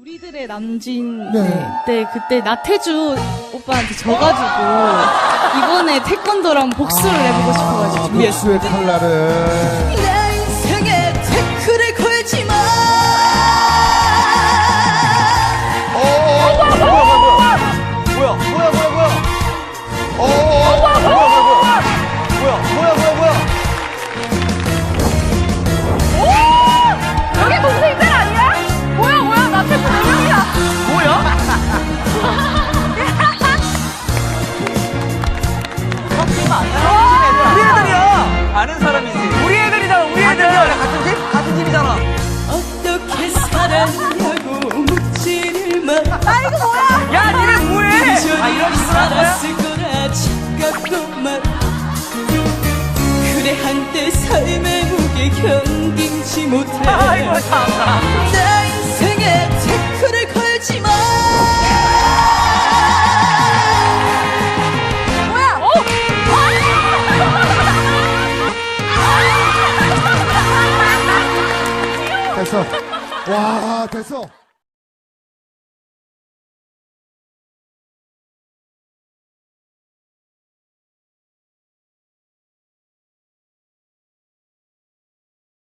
우리들의 남진 네. 네. 때 그때 나태주 오빠한테 져가지고 이번에 태권도랑 복수를 해보고 싶어가지고 준비했어요. 복수의 칼날을 아는 사람이지. 우리 애들이잖아, 우리 애들. 같은 팀? 같은 팀이잖아. 어떻게 살았냐고 묻지를 마. 아 이거 뭐야 야, 니네 뭐해? 아, 이런 식으로 한 거야? 그래 한때 삶의 무게 견딘지 못해 아이고, 참 됐어. 와 됐어